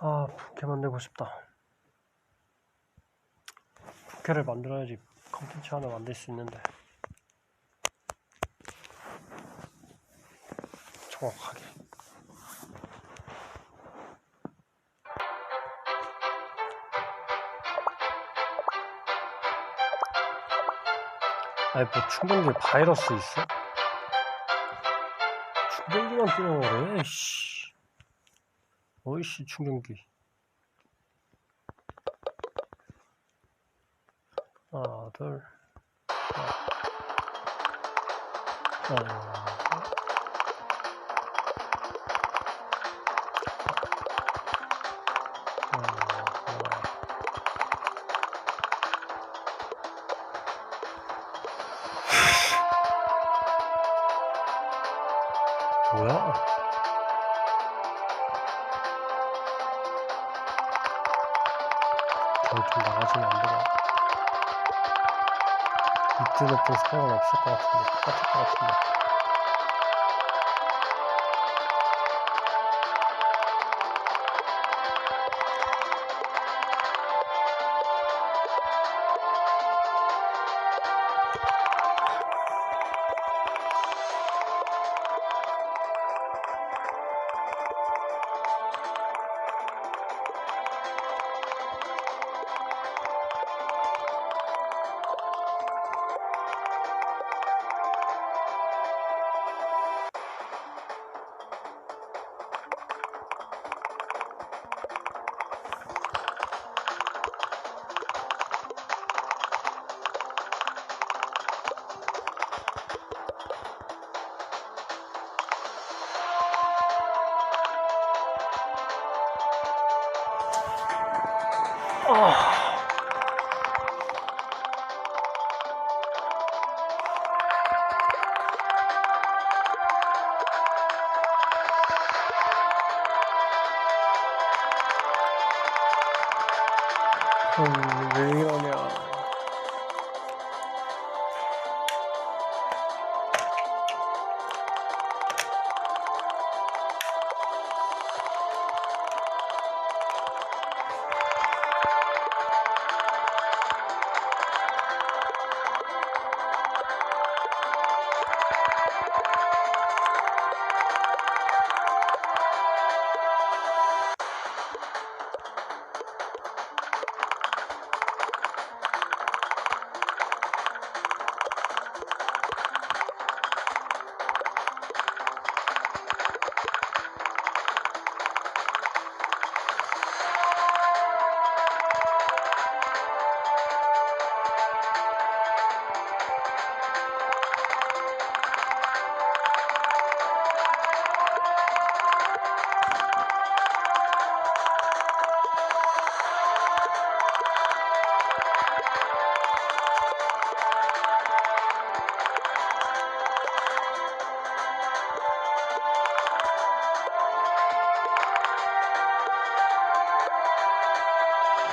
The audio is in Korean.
아, 부캐 만들고 싶다. 부캐를 만들어야지 컨텐츠 하나 만들 수 있는데. 정확하게. 아니, 뭐 충전기에 바이러스 있어? 충전기만 끊어버려, 씨. 어이씨, 충전기. 하나, 둘, 하나, 뭐야? 그냥 좀 나가시면 안 되나? 이트 높은 상관없을 것 같은데, 똑같을 것 같은데. 아. 음, 왜 이러냐.